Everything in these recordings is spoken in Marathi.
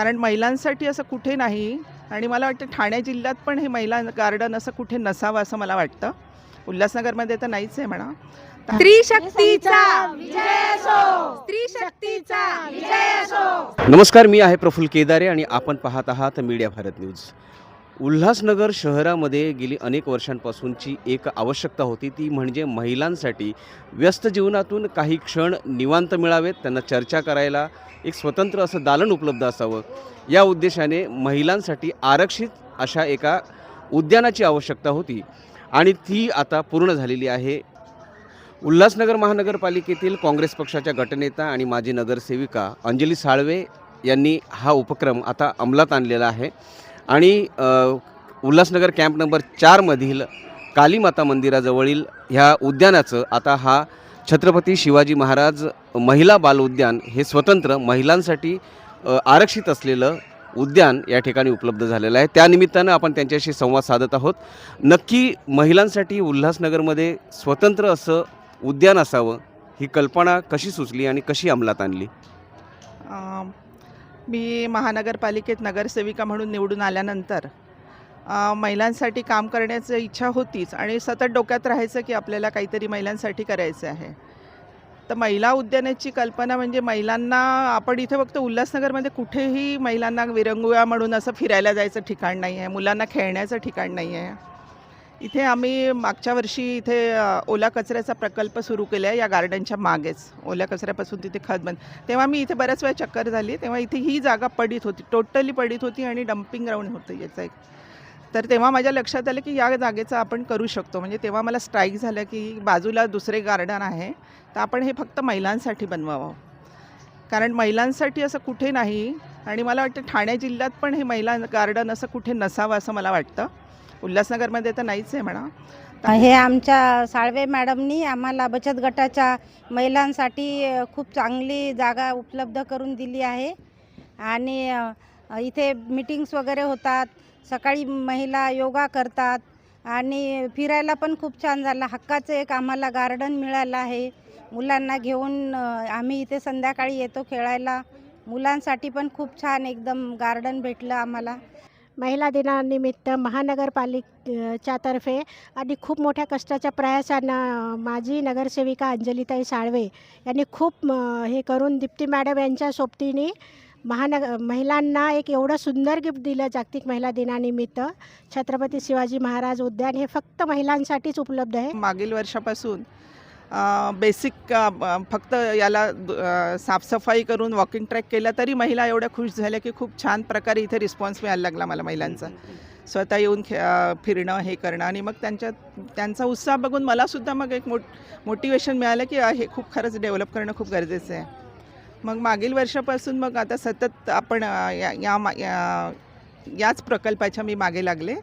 कारण महिलांसाठी असं कुठे नाही. आणि मला वाटतं ठाणे जिल्ह्यात पण हे महिला गार्डन असं कुठे नसावं असं मला वाटतं. उल्हासनगरमध्ये तर नाहीच आहे म्हणा. स्त्री शक्तीचा विजय असो. स्त्री शक्तीचा विजय असो. नमस्कार मी आहे प्रफुल्ल केदारे आणि आपण पाहत आहात मीडिया भारत न्यूज. उल्हासनगर शहरामध्ये गेली अनेक वर्षांपासूनची एक आवश्यकता होती ती म्हणजे महिलांसाठी व्यस्त जीवनातून काही क्षण निवांत मिळावेत त्यांना चर्चा करायला एक स्वतंत्र असं दालन उपलब्ध असावं. या उद्देशाने महिलांसाठी आरक्षित अशा एका उद्यानाची आवश्यकता होती आणि ती आता पूर्ण झालेली आहे. उल्हासनगर महानगरपालिकेतील काँग्रेस पक्षाच्या गटनेता आणि माजी नगरसेविका अंजली साळवे यांनी हा उपक्रम आता अंमलात आणलेला आहे. आणि उल्हासनगर कॅम्प नंबर चारमधील कालीमाता मंदिराजवळील ह्या उद्यानाचं आता हा छत्रपती शिवाजी महाराज महिला बाल उद्यान हे स्वतंत्र महिलांसाठी आरक्षित असलेलं उद्यान या ठिकाणी उपलब्ध झालेलं आहे. त्यानिमित्तानं आपण त्यांच्याशी संवाद साधत आहोत. नक्की महिलांसाठी उल्हासनगरमध्ये स्वतंत्र असं उद्यान असावं ही कल्पना कशी सुचली आणि कशी अंमलात आणली? मी महानगरपालिकेत नगरसेविका म्हणून निवडून आल्यानंतर महिलांसाठी काम करण्याची इच्छा होतीच आणि सतत डोक्यात राहायचं की आपल्याला काहीतरी महिलांसाठी करायचं आहे. तर महिला उद्यानाची कल्पना म्हणजे महिलांना आपण इथे फक्त उल्हासनगरमध्ये कुठेही महिलांना विरंगुळा म्हणून असं फिरायला जायचं ठिकाण नाही आहे मुलांना खेळण्याचं ठिकाण नाही आहे इथे आम्ही मागच्या वर्षी इथे ओल्या ओला कचऱ्याचा प्रकल्प सुरू केला आहे या गार्डनच्या मागेच. ओल्या कचऱ्यापासून तिथे खत बन तेव्हा मी इथे बऱ्याच वेळा चक्कर झाली. तेव्हा इथे ही जागा पडीत होती टोटली पडीत होती आणि डम्पिंग ग्राउंड होतं याचं एक. तर तेव्हा माझ्या लक्षात आलं की या जागेचं आपण करू शकतो. म्हणजे तेव्हा मला स्ट्राईक झालं की बाजूला दुसरे गार्डन आहे तर आपण हे फक्त महिलांसाठी बनवावं. कारण महिलांसाठी असं कुठे नाही आणि मला वाटतं ठाणे जिल्ह्यात पण हे महिला गार्डन असं कुठे नसावं असं मला वाटतं. उल्हासनगरमध्ये तर नाहीच आहे म्हणा. हे आमच्या साळवे मॅडमनी आम्हाला बचत गटाच्या महिलांसाठी खूप चांगली जागा उपलब्ध करून दिली आहे. आणि इथे मीटिंग्स वगैरे होतात सकाळी महिला योगा करतात आणि फिरायला पण खूप छान झालं. हक्काचं एक आम्हाला गार्डन मिळालं आहे. मुलांना घेऊन आम्ही इथे संध्याकाळी येतो खेळायला. मुलांसाठी पण खूप छान एकदम गार्डन भेटलं आम्हाला. महिला दिनानिमित्त महानगरपालिकेच्या तर्फे आणि खूप मोठ्या कष्टाच्या प्रयासानं माझी नगरसेविका अंजलिताई साळवे यांनी खूप हे करून दीप्ती मॅडम यांच्या सोबतीने महानग महिलांना एक एवढं सुंदर गिफ्ट दिलं जागतिक महिला दिनानिमित्त. छत्रपती शिवाजी महाराज उद्यान हे फक्त महिलांसाठीच उपलब्ध आहे. मागील वर्षापासून बेसिक फक्त याला साफसफाई करून वॉकिंग ट्रॅक केला तरी महिला एवढ्या खुश झाल्या की खूप छान प्रकारे इथे रिस्पॉन्स मिळायला लागला मला महिलांचा. स्वतः येऊन खे फिरणं हे करणं आणि मग त्यांच्या त्यांचा उत्साह बघून मलासुद्धा मग एक मोट मोटिवेशन मिळालं की हे खूप खरंच डेव्हलप करणं खूप गरजेचं आहे. मग मागील वर्षापासून मग आता सतत आपण या या मा- या- याच प्रकल्पाच्या मी मागे लागले.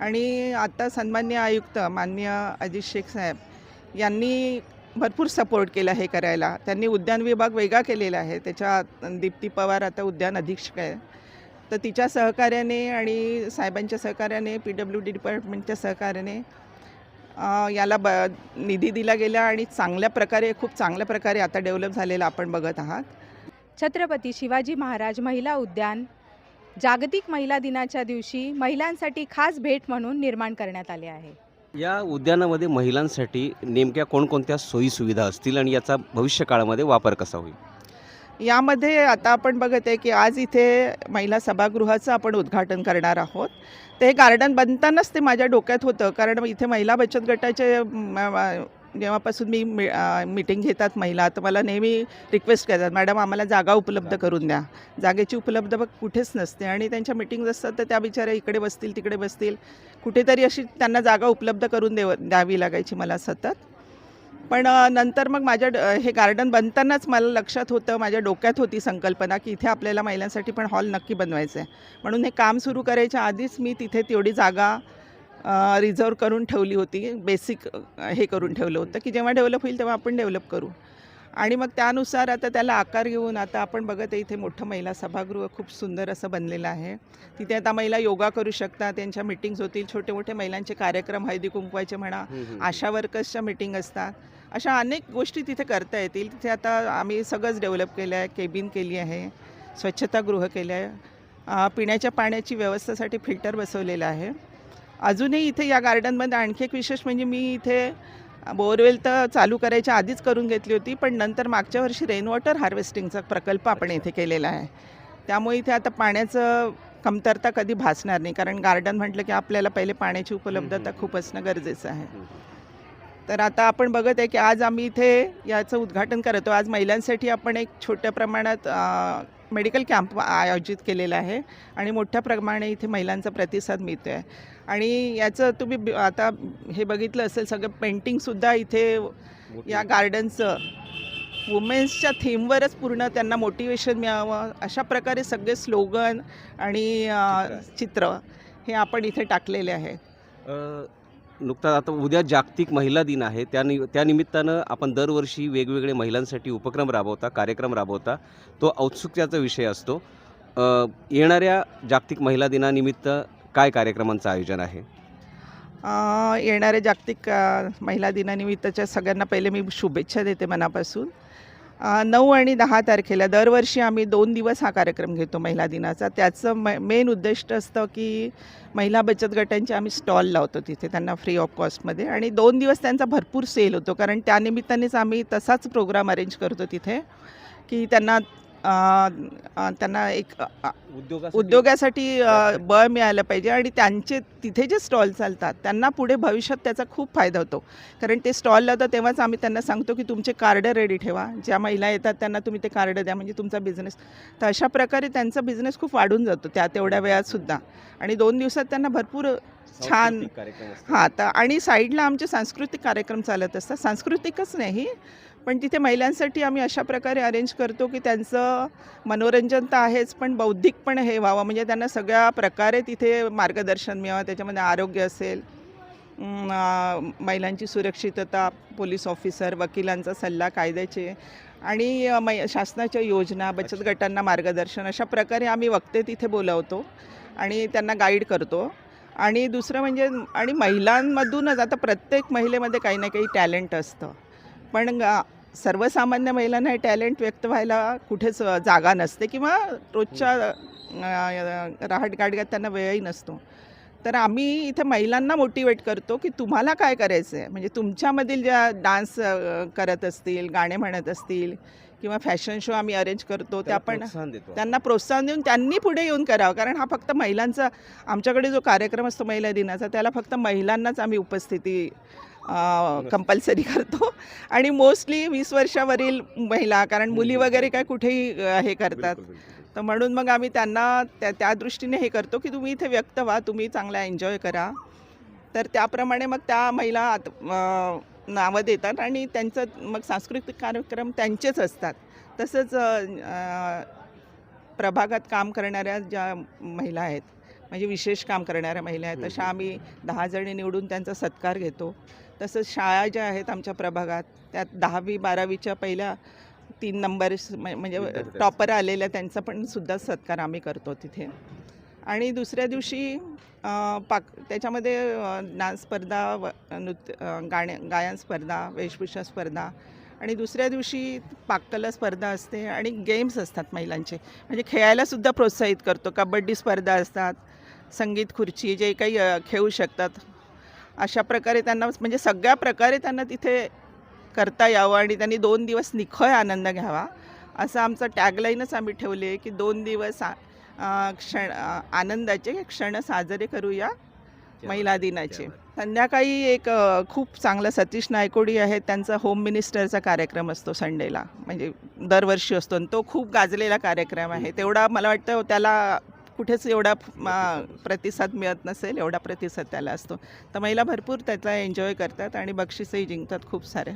आणि आता सन्मान्य आयुक्त मान्य अजित शेख साहेब यांनी भरपूर सपोर्ट केला हे करायला. त्यांनी उद्यान विभाग वेगळा केलेला आहे. त्याच्यात दीप्ती पवार आता उद्यान अधीक्षक आहे. तर तिच्या सहकार्याने आणि साहेबांच्या सहकार्याने पी डब्ल्यू डी डिपार्टमेंटच्या सहकार्याने याला ब निधी दिला गेला आणि चांगल्या प्रकारे खूप चांगल्या प्रकारे आता डेव्हलप झालेलं आपण बघत आहात. छत्रपती शिवाजी महाराज महिला उद्यान जागतिक महिला दिनाच्या दिवशी महिलांसाठी खास भेट म्हणून निर्माण करण्यात आले आहे. या उद्यानामध्ये महिलांसाठी नेमक्या कोणकोणत्या सोयीसुविधा असतील आणि याचा भविष्य काळामध्ये वापर कसा होईल? यामध्ये आता आपण बघत आहे की आज इथे महिला सभागृहाचं आपण उद्घाटन करणार आहोत. ते गार्डन बनतानाच ते माझ्या डोक्यात होतं कारण इथे महिला बचत गटाचे जेव्हापासून मी मी मीटिंग घेतात महिला तर मला नेहमी रिक्वेस्ट करतात मॅडम आम्हाला जागा उपलब्ध करून द्या. जागेची उपलब्ध बघ कुठेच नसते. आणि त्यांच्या मीटिंग्ज असतात तर त्या बिचाऱ्या इकडे बसतील तिकडे बसतील. कुठेतरी अशी त्यांना जागा उपलब्ध करून देव द्यावी लागायची मला सतत. पण नंतर मग माझ्या ड- हे गार्डन बनतानाच मला लक्षात होतं माझ्या डोक्यात होती संकल्पना की इथे आपल्याला महिलांसाठी पण हॉल नक्की बनवायचं आहे म्हणून हे काम सुरू करायच्या आधीच मी तिथे तेवढी जागा रिझर्व करून ठेवली होती. बेसिक हे करून ठेवलं होतं की जेव्हा डेव्हलप होईल तेव्हा आपण डेव्हलप करू. आणि मग त्यानुसार आता त्याला आकार घेऊन आता आपण बघत आहे इथे मोठं महिला सभागृह खूप सुंदर असं बनलेलं आहे. तिथे आता महिला योगा करू शकतात त्यांच्या मिटिंग्स होतील छोटे मोठे महिलांचे कार्यक्रम हळदी कुंकवायचे म्हणा आशा वर्कर्सच्या मिटिंग असतात. अशा अनेक गोष्टी तिथे करता येतील. तिथे आता आम्ही सगळंच डेव्हलप केलं आहे केबिन केली आहे स्वच्छतागृह केलं आहे पिण्याच्या पाण्याची व्यवस्थेसाठी फिल्टर बसवलेलं आहे. अजूनही इथे या गार्डनमध्ये आणखी एक विशेष म्हणजे मी इथे बोरवेल तर चालू करायच्या आधीच करून घेतली होती पण नंतर मागच्या वर्षी रेन वॉटर हार्वेस्टिंगचा प्रकल्प आपण इथे केलेला आहे. त्यामुळे इथे आता पाण्याचं कमतरता कधी भासणार नाही कारण गार्डन म्हटलं की आपल्याला पहिले पाण्याची उपलब्धता खूप असणं गरजेचं आहे. तर आता आपण बघत आहे की आज आम्ही इथे याचं उद्घाटन करतो आज महिलांसाठी आपण एक छोट्या प्रमाणात मेडिकल कॅम्प आयोजित केलेला आहे आणि मोठ्या प्रमाणे इथे महिलांचा प्रतिसाद मिळतो आहे आणि याचं तुम्ही बी- आता हे बघितलं असेल सगळं पेंटिंगसुद्धा इथे या गार्डनचं वुमेन्सच्या थीमवरच पूर्ण त्यांना मोटिवेशन मिळावं अशा प्रकारे सगळे स्लोगन आणि चित्र हे आपण इथे टाकलेले आहे. नुकताच आता उद्या जागतिक महिला दिन आहे. त्या नि त्यानिमित्तानं आपण दरवर्षी वेगवेगळे महिलांसाठी उपक्रम राबवता कार्यक्रम राबवता. तो औत्सुक्याचा विषय असतो. येणाऱ्या जागतिक महिला दिनानिमित्त काय कार्यक्रमांचं आयोजन आहे? येणाऱ्या जागतिक महिला दिनानिमित्तच्या सगळ्यांना पहिले मी शुभेच्छा देते मनापासून. नऊ आणि दहा तारखेला दरवर्षी आम्ही दोन दिवस हा कार्यक्रम घेतो महिला दिनाचा. त्याचं म मेन उद्दिष्ट असतं की महिला बचत गटांचे आम्ही स्टॉल लावतो तिथे त्यांना फ्री ऑफ कॉस्टमध्ये. आणि दोन दिवस त्यांचा भरपूर सेल होतो कारण त्यानिमित्तानेच आम्ही तसाच प्रोग्राम अरेंज करतो तिथे की त्यांना त्यांना एक उद्योगासाठी बळ मिळालं पाहिजे आणि त्यांचे तिथे जे स्टॉल चालतात त्यांना पुढे भविष्यात त्याचा खूप फायदा होतो. कारण ते स्टॉल लावतात तेव्हाच आम्ही त्यांना सांगतो की तुमचे कार्ड रेडी ठेवा. ज्या महिला येतात त्यांना तुम्ही ते कार्ड द्या म्हणजे तुमचा बिझनेस. तर अशा प्रकारे त्यांचा बिझनेस खूप वाढून जातो त्या तेवढ्या वेळातसुद्धा आणि दोन दिवसात त्यांना भरपूर छान. हां तर आणि साईडला आमचे सांस्कृतिक कार्यक्रम चालत असतात. सांस्कृतिकच नाही पण तिथे महिलांसाठी आम्ही अशा प्रकारे अरेंज करतो की त्यांचं मनोरंजन तर आहेच पण बौद्धिक पण हे व्हावं. म्हणजे त्यांना सगळ्या प्रकारे तिथे मार्गदर्शन मिळावं त्याच्यामध्ये आरोग्य असेल महिलांची सुरक्षितता पोलीस ऑफिसर वकिलांचा सल्ला कायद्याचे आणि मै शासनाच्या योजना बचत गटांना मार्गदर्शन अशा प्रकारे आम्ही वक्ते तिथे बोलावतो आणि त्यांना गाईड करतो. आणि दुसरं म्हणजे आणि महिलांमधूनच आता प्रत्येक महिलेमध्ये काही ना काही टॅलेंट असतं. पण सर्वसामान्य महिलांना हे टॅलेंट व्यक्त व्हायला कुठेच जागा नसते किंवा रोजच्या राहटगाडग्यात त्यांना वेळही नसतो. तर आम्ही इथे महिलांना मोटिवेट करतो की तुम्हाला काय करायचं आहे म्हणजे तुमच्यामधील ज्या डान्स करत असतील गाणे म्हणत असतील किंवा फॅशन शो आम्ही अरेंज करतो त्या पण त्यांना प्रोत्साहन देऊन त्यांनी पुढे येऊन करावं. कारण हा फक्त महिलांचा आमच्याकडे जो कार्यक्रम असतो महिला दिनाचा त्याला फक्त महिलांनाच आम्ही उपस्थिती कंपल्सरी करतो. आणि मोस्टली वीस वर्षावरील महिला कारण मुली वगैरे काय कुठेही हे करतात. तर म्हणून मग आम्ही त्यांना त्या त्या दृष्टीने हे करतो की तुम्ही इथे व्यक्त व्हा तुम्ही चांगला एन्जॉय करा. तर त्याप्रमाणे मग त्या महिला नावं देतात आणि त्यांचं मग सांस्कृतिक कार्यक्रम त्यांचेच असतात. तसंच प्रभागात काम करणाऱ्या ज्या महिला आहेत म्हणजे विशेष काम करणाऱ्या महिला आहेत तशा. आम्ही दहा जणी निवडून त्यांचा सत्कार घेतो. तसंच शाळा ज्या आहेत आमच्या प्रभागात त्यात दहावी बारावीच्या पहिल्या तीन नंबर म्हणजे टॉपर आलेल्या त्यांचा पण सुद्धा सत्कार आम्ही करतो तिथे. आणि दुसऱ्या दिवशी पाक त्याच्यामध्ये डान्स स्पर्धा व नृत्य अ, गाणे गायन स्पर्धा वेशभूषा स्पर्धा आणि दुसऱ्या दिवशी पाककला स्पर्धा असते आणि गेम्स असतात महिलांचे. म्हणजे खेळायलासुद्धा प्रोत्साहित करतो. कबड्डी स्पर्धा असतात संगीत खुर्ची जे काही खेळू शकतात. अशा प्रकारे त्यांना म्हणजे सगळ्या प्रकारे त्यांना तिथे करता यावं आणि त्यांनी दोन दिवस निखळ आनंद घ्यावा असं आमचं टॅगलाईनच आम्ही ठेवले की दोन दिवस आ- क्षण आनंदाचे क्षण साजरे करूया महिला दिनाचे. संध्याकाळी एक खूप चांगला सतीश नायकोडी आहेत त्यांचा होम मिनिस्टरचा कार्यक्रम असतो संडेला. म्हणजे दरवर्षी असतो आणि तो खूप गाजलेला कार्यक्रम आहे. तेवढा मला वाटतं त्याला कुठेच एवढा प्रतिसाद. मिळत नसेल. एवढा प्रतिसाद त्याला असतो. तर महिला भरपूर त्याचा एन्जॉय करतात आणि बक्षीसही जिंकतात खूप सारे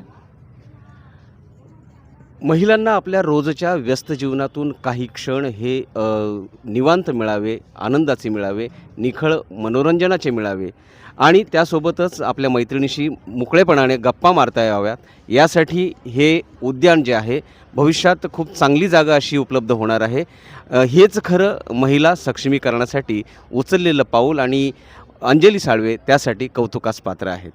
महिलांना आपल्या रोजच्या व्यस्त जीवनातून काही क्षण हे निवांत मिळावे आनंदाचे मिळावे निखळ मनोरंजनाचे मिळावे. आणि त्यासोबतच आपल्या मैत्रिणीशी मोकळेपणाने गप्पा मारता याव्यात. यासाठी हे उद्यान जे आहे भविष्यात खूप चांगली जागा अशी उपलब्ध होणार आहे. हेच खरं महिला सक्षमीकरणासाठी उचललेलं पाऊल आणि अंजली साळवे त्यासाठी कौतुकास पात्र आहेत.